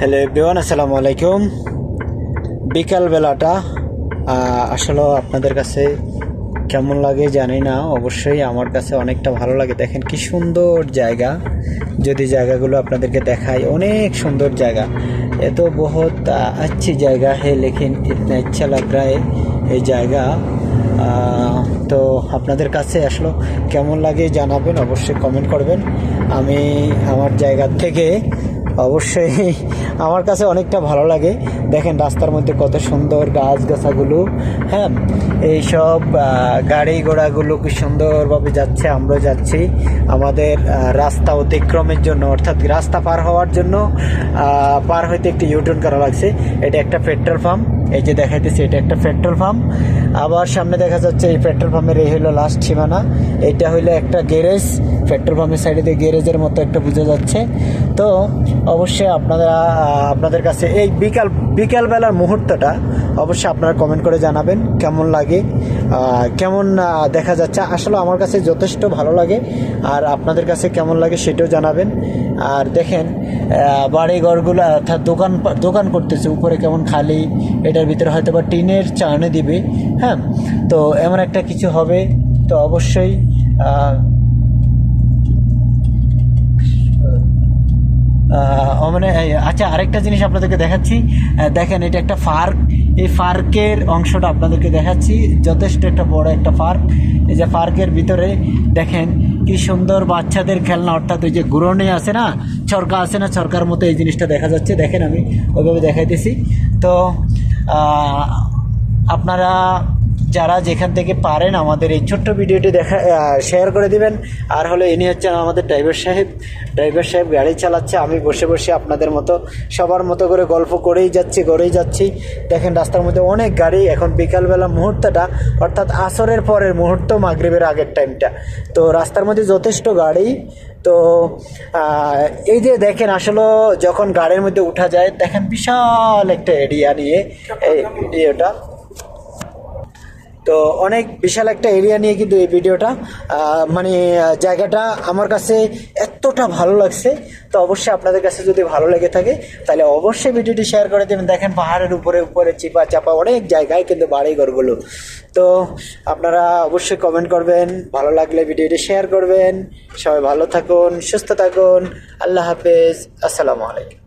Hello everyone আসসালামু আলাইকুম বিকালবেলাটা আসলে আপনাদের কাছে কেমন লাগে জানি না, অবশ্যই আমার কাছে অনেকটা ভালো লাগে। দেখেন কি সুন্দর জায়গা, যদি জায়গাগুলো আপনাদেরকে দেখাই, অনেক সুন্দর জায়গা। এত বহুত আচ্ছি জায়গা হে, লেকিন ইতনা ইচ্ছা লাগ রায় এই জায়গা। তো আপনাদের কাছে আসলে কেমন লাগে জানাবেন, অবশ্যই কমেন্ট করবেন। আমি আমার জায়গা থেকে অবশ্যই আমার কাছে অনেকটা ভালো লাগে। দেখেন রাস্তার মধ্যে কত সুন্দর গাছগাছাগুলো। হ্যাঁ এইসব গাড়ি ঘোড়াগুলো কি সুন্দরভাবে যাচ্ছে আমরা যাচ্ছি। আমাদের রাস্তা অতিক্রমের জন্য, অর্থাৎ রাস্তা পার হওয়ার জন্য পার হইতে একটি ইউটার্ন করা লাগছে। এটা একটা পেট্রোল পাম্প। এই যে দেখাইতেছি, এটা একটা পেট্রোল পাম্প। আবার সামনে দেখা যাচ্ছে এই পেট্রোল পাম্পের এই হলো লাস্ট সীমানা। এটা হইল একটা গ্যারেজ পেট্রোল পাম্পের সাইডে দিয়ে গ্যারেজের মতো একটা বোঝা যাচ্ছে। তো অবশ্যই আপনারা আপনাদের কাছে এই বিকাল, বিকালবেলার মুহূর্তটা অবশ্যই আপনারা কমেন্ট করে জানাবেন কেমন লাগে কেমন দেখা যাচ্ছে। আসলে আমার কাছে যথেষ্ট ভালো লাগে আর আপনাদের কাছে কেমন লাগে সেটাও জানাবেন। আর দেখেন বাড়ি ঘরগুলো অর্থাৎ দোকান দোকান করতেছে, উপরে কেমন খালি, এটার ভিতরে হয়তো বা টিনের চাউনি দিবে হ্যাঁ? তো এমন একটা কিছু হবে, তো অবশ্যই মানে আচ্ছা আরেকটা জিনিস আপনাদেরকে দেখাচ্ছি। দেখেন, এটা একটা পার্ক এই পার্কের অংশটা আপনাদেরকে দেখাচ্ছি। যথেষ্ট একটা বড় একটা পার্ক এই যে পার্কের ভিতরে দেখেন কি সুন্দর বাচ্চাদের খেলনা, অর্থাৎ ওই যে গুরনে আছে না, চরকা আছে না, চরকার মতো এই জিনিসটা দেখা যাচ্ছে। দেখেন আমি ওইভাবে দেখাইতেছি। তো আপনারা যারা যেখান থেকে পারেন আমাদের এই ছোট্ট ভিডিওটি দেখা শেয়ার করে দিবেন। আর হলো ইনি হচ্ছেন আমাদের ড্রাইভার সাহেব। ড্রাইভার সাহেব গাড়ি চালাচ্ছে আমি বসে বসে আপনাদের মতো সবার মতো করে গল্প করেই যাচ্ছি করেই যাচ্ছি। দেখেন রাস্তার মধ্যে অনেক গাড়ি এখন বিকালবেলা মুহূর্তটা অর্থাৎ আসরের পরের মুহূর্ত মাগরিবের আগের টাইমটা তো রাস্তার মধ্যে যথেষ্ট গাড়ি তো এই যে দেখেন আসলে যখন গাড়ির মধ্যে উঠা যায় দেখেন বিশাল একটা এরিয়া নিয়ে এই ভিডিওটা তো অনেক বিশাল একটা এরিয়া নিয়ে কিন্তু এই ভিডিওটা মানে জায়গাটা আমার কাছে এতটা ভালো লাগছে। তো অবশ্যই আপনাদের কাছে যদি ভালো লেগে থাকে, তাহলে অবশ্যই ভিডিওটি শেয়ার করে দেবেন। দেখেন পাহাড়ের উপরে উপরে চিপা চাপা অনেক জায়গায় কিন্তু বাড়ি ঘরগুলো। তো আপনারা অবশ্যই কমেন্ট করবেন, ভালো লাগলে ভিডিওটি শেয়ার করবেন। সবাই ভালো থাকুন, সুস্থ থাকুন। আল্লাহ হাফেজ। আসসালামু আলাইকুম।